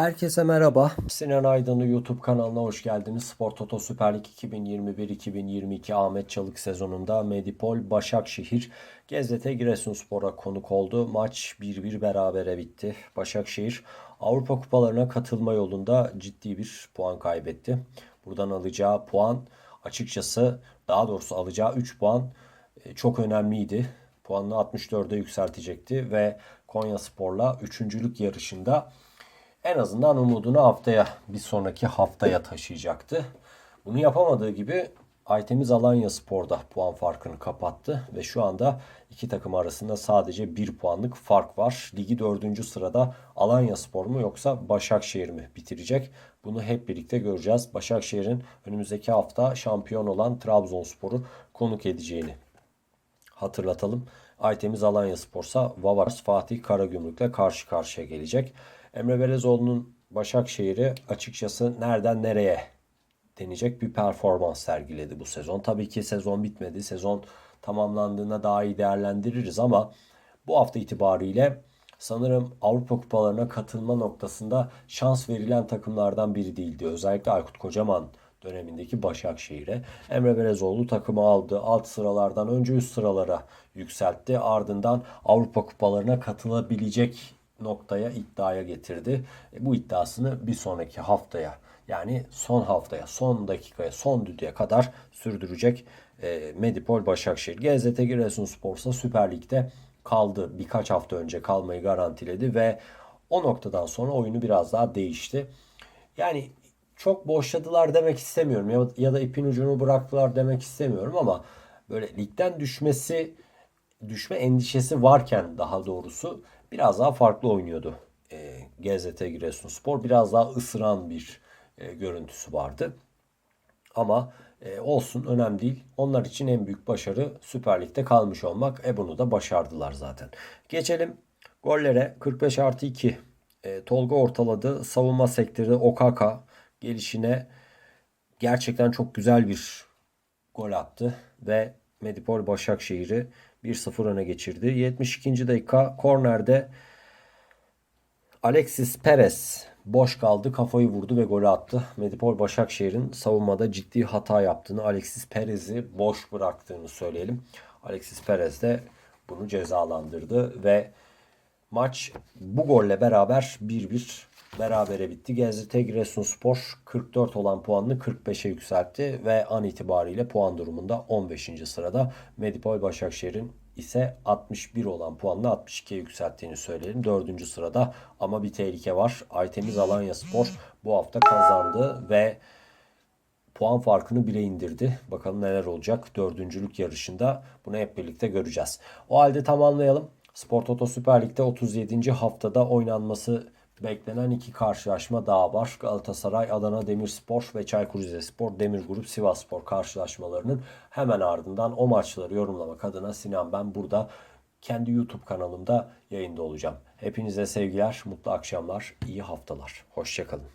Herkese merhaba. Sinan Aydın'ı YouTube kanalına hoş geldiniz. Spor Toto Süper Lig 2021-2022 Ahmet Çalık sezonunda Medipol Başakşehir GZT Giresunspor'a konuk oldu. Maç 1-1 berabere bitti. Başakşehir Avrupa kupalarına katılma yolunda ciddi bir puan kaybetti. Buradan alacağı puan açıkçası daha doğrusu alacağı 3 puan e, çok önemliydi. Puanını 64'e yükseltecekti ve Konya Spor'la üçüncülük yarışında en azından umudunu haftaya bir sonraki haftaya taşıyacaktı. Bunu yapamadığı gibi Aytemiz Alanya Spor'da puan farkını kapattı ve şu anda iki takım arasında sadece bir puanlık fark var. Ligi dördüncü sırada Alanya Spor mu yoksa Başakşehir mi bitirecek? Bunu hep birlikte göreceğiz. Başakşehir'in önümüzdeki hafta şampiyon olan Trabzonspor'u konuk edeceğini hatırlatalım. Aytemiz Alanya Spor'sa Vavars Fatih Karagümrük'le karşı karşıya gelecek. Emre Belezoğlu'nun Başakşehir'i açıkçası nereden nereye denecek bir performans sergiledi bu sezon. Tabii ki sezon bitmedi. Sezon tamamlandığında daha iyi değerlendiririz ama bu hafta itibariyle sanırım Avrupa kupalarına katılma noktasında şans verilen takımlardan biri değildi. Özellikle Aykut Kocaman dönemindeki Başakşehir'e. Emre Belezoğlu takımı aldı. Alt sıralardan önce üst sıralara yükseltti. Ardından Avrupa kupalarına katılabilecek noktaya iddiaya getirdi. E, bu iddiasını bir sonraki haftaya yani son haftaya, son dakikaya, son düdüğe kadar sürdürecek e, Medipol Başakşehir. GZT Giresunspor'sa Süper Lig'de kaldı. Birkaç hafta önce kalmayı garantiledi ve o noktadan sonra oyunu biraz daha değişti. Yani çok boşladılar demek istemiyorum ya, ya da ipin ucunu bıraktılar demek istemiyorum ama böyle ligden düşmesi düşme endişesi varken daha doğrusu biraz daha farklı oynuyordu. E, GZT Giresunspor biraz daha ısıran bir e, görüntüsü vardı. Ama e, olsun önemli değil. Onlar için en büyük başarı Süper Lig'de kalmış olmak. E bunu da başardılar zaten. Geçelim gollere 45 artı 2. E, Tolga ortaladı. Savunma sektörü Okaka gelişine gerçekten çok güzel bir gol attı ve Medipol Başakşehir'i 1-0 öne geçirdi. 72. dakika kornerde Alexis Perez boş kaldı, kafayı vurdu ve golü attı. Medipol Başakşehir'in savunmada ciddi hata yaptığını, Alexis Perez'i boş bıraktığını söyleyelim. Alexis Perez de bunu cezalandırdı ve maç bu golle beraber 1-1 berabere bitti. Gezite Giresunspor 44 olan puanını 45'e yükseltti ve an itibariyle puan durumunda 15. sırada. Medipol Başakşehir'in ise 61 olan puanla 62'ye yükselttiğini söyleyelim. 4. sırada ama bir tehlike var. Aytemiz Alanya Spor bu hafta kazandı ve puan farkını bile indirdi. Bakalım neler olacak dördüncülük yarışında. Bunu hep birlikte göreceğiz. O halde tamamlayalım. Spor Toto Süper Lig'de 37. haftada oynanması beklenen iki karşılaşma daha var. Galatasaray, Adana Demirspor ve Çaykur Rizespor, Demir Grup, Sivasspor karşılaşmalarının hemen ardından o maçları yorumlamak adına Sinan ben burada kendi YouTube kanalımda yayında olacağım. Hepinize sevgiler, mutlu akşamlar, iyi haftalar. Hoşçakalın.